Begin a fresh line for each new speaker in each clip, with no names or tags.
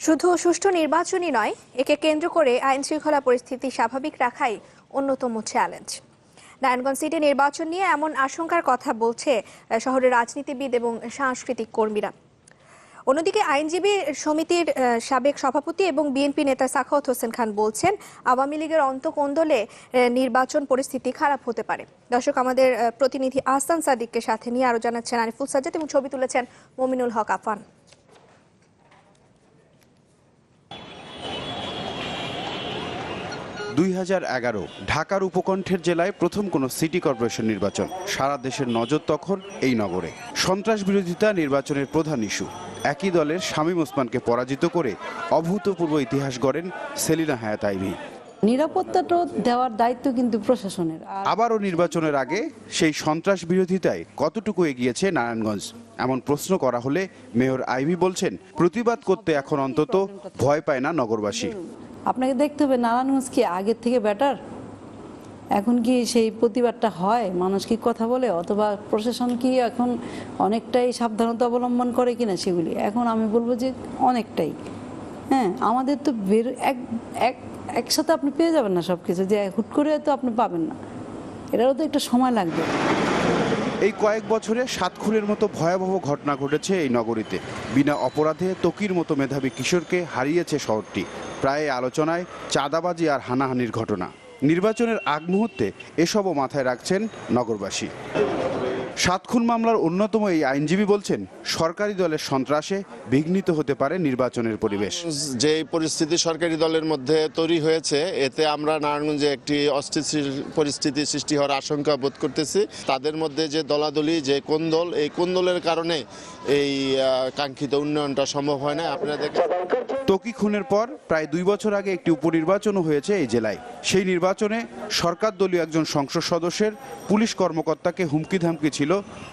শুধু সুষ্ঠু নির্বাচনই নয়, একে কেন্দ্র করে আইন শৃঙ্খলা পরিস্থিতি স্বাভাবিক রাখাই অন্যতম চ্যালেঞ্জ নারায়ণগঞ্জ সিটি নির্বাচন নিয়ে এমন আশঙ্কার কথা বলছে শহরের রাজনীতিবিদ এবং সাংস্কৃতিক কর্মীরা। অন্যদিকে আইনজীবী সমিতির সাবেক সভাপতি এবং বিএনপি নেতা সাখাওয়াত হোসেন খান বলছেন, আওয়ামী লীগের অন্তকোন্দলে নির্বাচন পরিস্থিতি খারাপ হতে পারে। দর্শক, আমাদের প্রতিনিধি আহসান সাদিককে সাথে নিয়ে আরও জানাচ্ছেন আরিফুল সাজ্জাদ এবং ছবি তুলেছেন মমিনুল হক আফান।
দুই হাজার এগারো ঢাকার উপকণ্ঠের জেলায় প্রথম কোনো সিটি কর্পোরেশন নির্বাচন। সারা দেশের নজর তখন এই নগরে। সন্ত্রাস বিরোধিতা নির্বাচনের প্রধান ইস্যু। একই দলের শামীম ওসমানকে পরাজিত করে অভূতপূর্ব ইতিহাস গড়েন সেলিনা হায়াত আইভি।
নিরাপত্তাটা দেওয়ার দায়িত্ব কিন্তু প্রশাসনের।
আবারও নির্বাচনের আগে সেই সন্ত্রাস বিরোধিতায় কতটুকু এগিয়েছে নারায়ণগঞ্জ? এমন প্রশ্ন করা হলে মেয়র আইভি বলছেন প্রতিবাদ করতে এখন অন্তত ভয় পায় না নগরবাসী।
আপনাকে দেখতে হবে নারায়ণগঞ্জ কি আগের থেকে বেটার এখন কি সেই প্রতিবাদটা হয়? মানুষ কি কথা বলে? অথবা প্রশাসন কি এখন অনেকটাই সাবধানতা অবলম্বন করে কিনা সেগুলি? এখন আমি বলব যে অনেকটাই। হ্যাঁ আমাদের তো বের, এক এক, একসাথে আপনি পেয়ে যাবেন না সব কিছু যে হুট করে তো আপনি পাবেন না। এটারও তো একটা সময় লাগবে।
এই কয়েক বছরে সাত খুনের মতো ভয়াবহ ঘটনা ঘটেছে এই নগরীতে। বিনা অপরাধে তকির মতো মেধাবী কিশোরকে হারিয়েছে শহরটি। প্রায় আলোচনায় চাঁদাবাজি আর হানাহানির ঘটনা। নির্বাচনের আগ মুহূর্তে এসবও মাথায় রাখছেন নগরবাসী। সাত খুন মামলার অন্যতম এই আইনজীবী বলছেন সরকারি দলের সন্ত্রাসে বিঘ্নিত হতে পারে নির্বাচনের পরিবেশ।
যে পরিস্থিতি সরকারি দলের মধ্যে তৈরি হয়েছে এতে আমরা নারায়ণগঞ্জে একটি অস্থিতিশীল পরিস্থিতি সৃষ্টি হওয়ার আশঙ্কা বোধ করতেছি। তাদের মধ্যে যে দলাদলি যে কোন দল এই কোন দলের কারণে এই কাঙ্ক্ষিত উন্নয়নটা সম্ভব হয় না? আপনারা দেখেন।
তকি খুনের পর প্রায় দুই বছর আগে একটি উপনির্বাচনও হয়েছে এই জেলায়। সেই নির্বাচনে সরকার দলীয় একজন সংসদ সদস্যের পুলিশ কর্মকর্তাকে হুমকি ধামকি ছিল।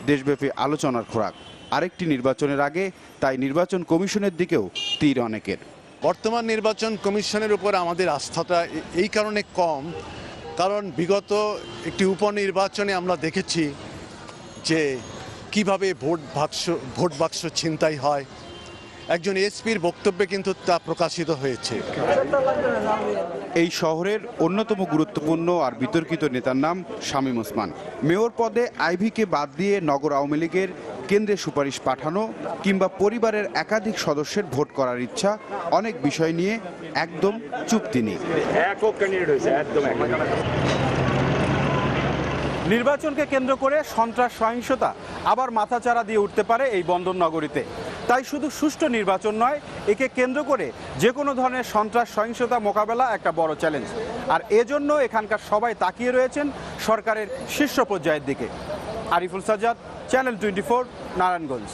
দেশব্যাপী আলোচনার খোরাক। আরেকটি নির্বাচনের আগে তাই নির্বাচন কমিশনের দিকেও তীর অনেকের।
বর্তমান নির্বাচন কমিশনের উপর আমাদের আস্থাটা এই কারণে কম, কারণ বিগত একটি উপনির্বাচনে আমরা দেখেছি যে কীভাবে ভোট বাক্স ভোট বাক্স ছিনতাই হয় একজন এসপির বক্তব্যে কিন্তু তা প্রকাশিত হয়েছে।
এই শহরের অন্যতম গুরুত্বপূর্ণ আর বিতর্কিত নেতার নাম শামীম ওসমান। মেয়র পদে আইভিকে বাদ দিয়ে নগর আওয়ামী লীগের কেন্দ্রে সুপারিশ পাঠানো কিংবা পরিবারের একাধিক সদস্যের ভোট করার ইচ্ছা অনেক বিষয় নিয়ে একদম চুপ তিনি নির্বাচনকে কেন্দ্র করে সন্ত্রাস সহিংসতা আবার মাথাচাড়া দিয়ে উঠতে পারে এই বন্দর নগরীতে। তাই শুধু সুষ্ঠু নির্বাচন নয়, একে কেন্দ্র করে যে কোনো ধরনের সন্ত্রাস সহিংসতা মোকাবেলা একটা বড় চ্যালেঞ্জ আর এজন্য এখানকার সবাই তাকিয়ে রয়েছেন সরকারের শীর্ষ পর্যায়ের দিকে। Ariful Sajjad channel twenty four Narayanganj.